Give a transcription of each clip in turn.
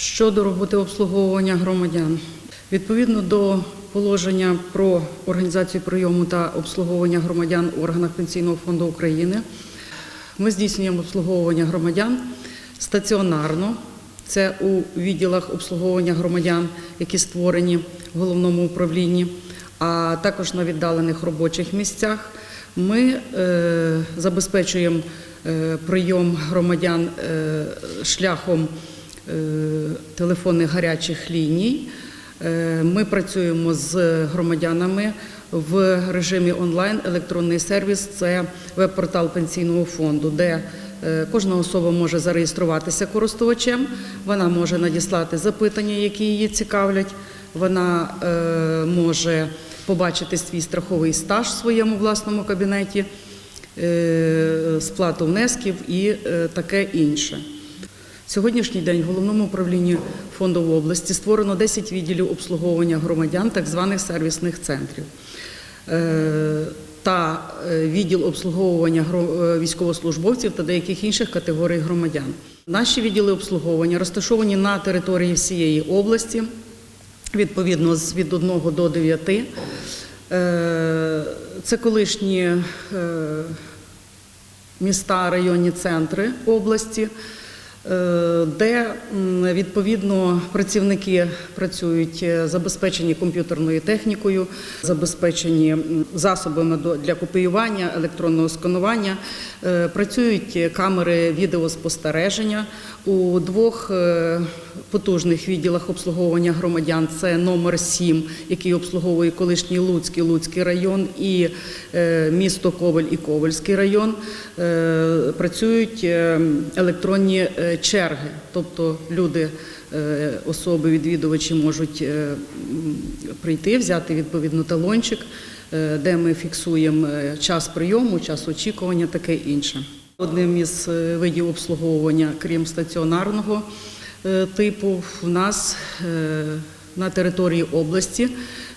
Щодо роботи обслуговування громадян, відповідно до положення про організацію прийому та обслуговування громадян у органах Пенсійного фонду України, ми здійснюємо обслуговування громадян стаціонарно. Це у відділах обслуговування громадян, які створені в головному управлінні, а також на віддалених робочих місцях. Ми е, забезпечуємо е, прийом громадян е, шляхом телефонних гарячих ліній. Е, Ми працюємо з громадянами в режимі онлайн. Електронний сервіс це веб-портал пенсійного фонду, де е, кожна особа може зареєструватися користувачем. Вона може надіслати запитання, які її цікавлять. Вона е, може побачити свій страховий стаж в своєму власному кабінеті, е, сплату внесків і е, таке інше. Сьогоднішній день в головному управлінні фонду в області створено 10 відділів обслуговування громадян, так званих сервісних центрів. Е, Та е, відділ обслуговування е, військовослужбовців та деяких інших категорій громадян. Наші відділи обслуговування розташовані на території всієї області, відповідно з від 1 до 9. Е, Це колишні міста, районні центри області, де відповідно працівники працюють е, забезпечені комп'ютерною технікою, забезпечені засобами для копіювання, електронного сканування, Е, працюють камери відеоспостереження у двох е, потужних відділах обслуговування громадян. Це номер 7, який обслуговує колишній Луцький, Луцький район і е, місто Коваль і Ковальський район. Е, Працюють е, електронні е, черги, тобто люди. е, Особи, відвідувачі можуть е, прийти, взяти відповідно талончик, е, де ми фіксуємо час прийому, час очікування, таке інше. Одним із видів обслуговування, крім стаціонарного типу, в нас на території області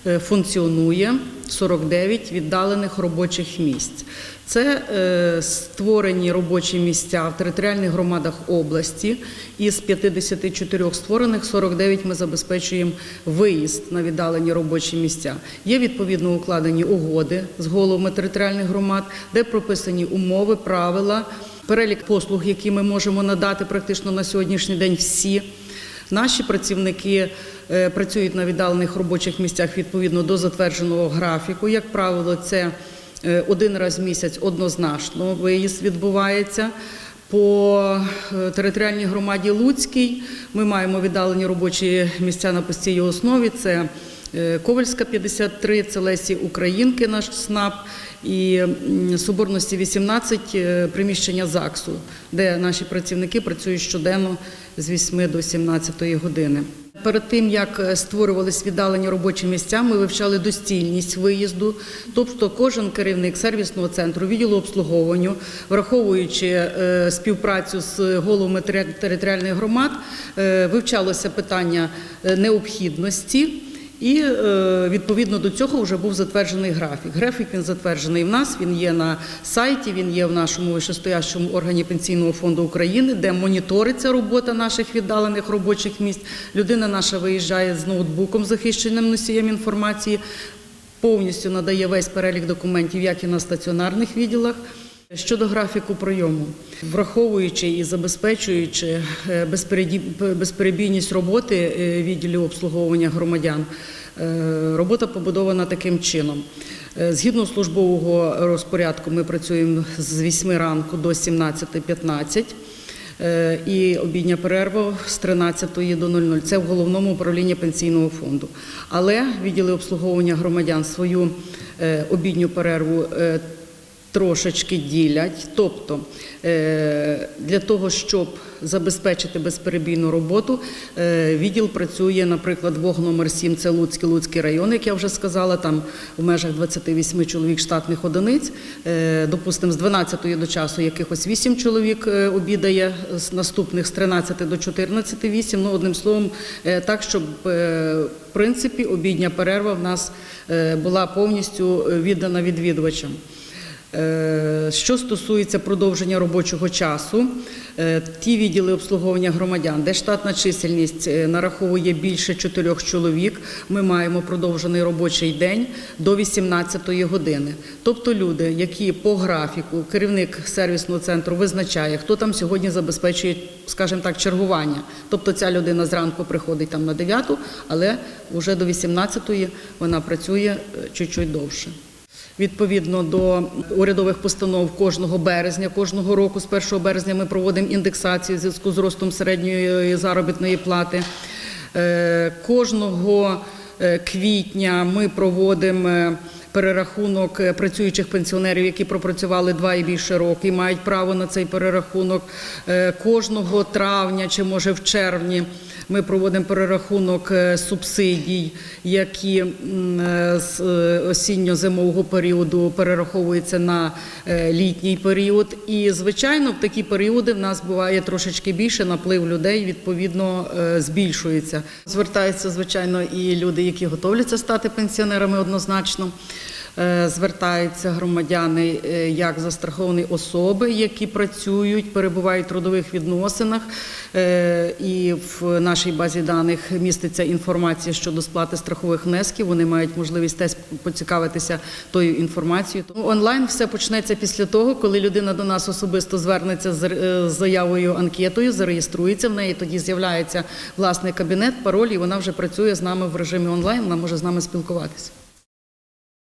е, функціонує 49 віддалених робочих місць. Це е, створені робочі місця в територіальних громадах області. Із 54 створених 49 ми забезпечуємо виїзд на віддалені робочі місця. Є відповідно укладені угоди з головами територіальних громад, де прописані умови, правила, перелік послуг, які ми можемо надати практично на сьогоднішній день всі. Наші працівники е, працюють на віддалених робочих місцях відповідно до затвердженого графіку. Як правило, це е, один раз в місяць однозначно виїзд відбувається. По е, територіальній громаді Луцькій ми маємо віддалені робочі місця на постійній основі. Це Ковальська 53, це Лесі Українки, наш СНАП, і Соборності 18 е, приміщення ЗАГСу, де наші працівники працюють щоденно з 8 до 17 години. Перед тим як створювалися створювались віддалені робочі місця, ми вивчали достільність виїзду. Тобто, кожен керівник сервісного центру відділу обслуговування, враховуючи е, співпрацю з головами територіальних громад, е, вивчалося питання е, необхідності. І е, відповідно до цього вже був затверджений графік. Графік він затверджений в нас. Він є на сайті, він є в нашому вищестоящому органі пенсійного фонду України, де моніториться робота наших віддалених робочих місць. Людина наша виїжджає з ноутбуком, захищеним носієм інформації, повністю надає весь перелік документів, як і на стаціонарних відділах. Щодо графіку прийому, враховуючи і забезпечуючи е, безперебійність роботи е, відділів обслуговування громадян, е, робота побудована таким чином. Згідно службового розпорядку, ми працюємо з 8 ранку до 17.15. Е, І обідня перерва з 13 до 00. Це в головному управлінні пенсійного фонду. Але відділи обслуговування громадян свою обідню перерву трошечки ділять. Тобто е, для того, щоб забезпечити безперебійну роботу, е, відділ працює, наприклад, ВОГ номер 7 це Луцький, Луцький район, як я вже сказала, там в межах 28 чоловік штатних одиниць. Е, Допустимо, з 12 до часу якихось 8 чоловік обідає, з наступних з 13 до 14 – 8. Ну, одним словом, так, щоб в принципі обідня перерва в нас була повністю віддана відвідувачам. Е, Що стосується продовження робочого часу, Е, Ті відділи обслуговування громадян, де штатна чисельність е, нараховує більше чотирьох чоловік, ми маємо продовжений робочий день до 18 години. Тобто люди, які по графіку, керівник сервісного центру визначає, хто там сьогодні забезпечує, скажімо так, чергування. Тобто ця людина зранку приходить там на 9, але вже до 18 вона працює чуть-чуть довше. Відповідно до урядових постанов кожного березня, кожного року з 1 березня ми проводимо індексацію в зв'язку з ростом середньої заробітної плати. Е, Кожного квітня ми проводимо е, перерахунок е, працюючих пенсіонерів, які пропрацювали два і більше роки, і мають право на цей перерахунок. Е, Кожного травня чи може в червні ми проводимо перерахунок е, субсидій, які е, з е, осінньо-зимового періоду перераховуються на е, літній період. І, звичайно, в такі періоди в нас буває трошечки більше, наплив людей відповідно е, збільшується. Звертаються, звичайно, і люди, які готовляться стати пенсіонерами однозначно. Е, Звертаються громадяни е, як застраховані особи, які працюють, перебувають в трудових відносинах. Е, І в нашій базі даних міститься інформація щодо сплати страхових внесків. Вони мають можливість теж поцікавитися тою інформацією. Онлайн все почнеться після того, коли людина до нас особисто звернеться з заявою анкетою, зареєструється в неї. Тоді з'являється власний кабінет, пароль, і вона вже працює з нами в режимі онлайн. Вона може з нами спілкуватися.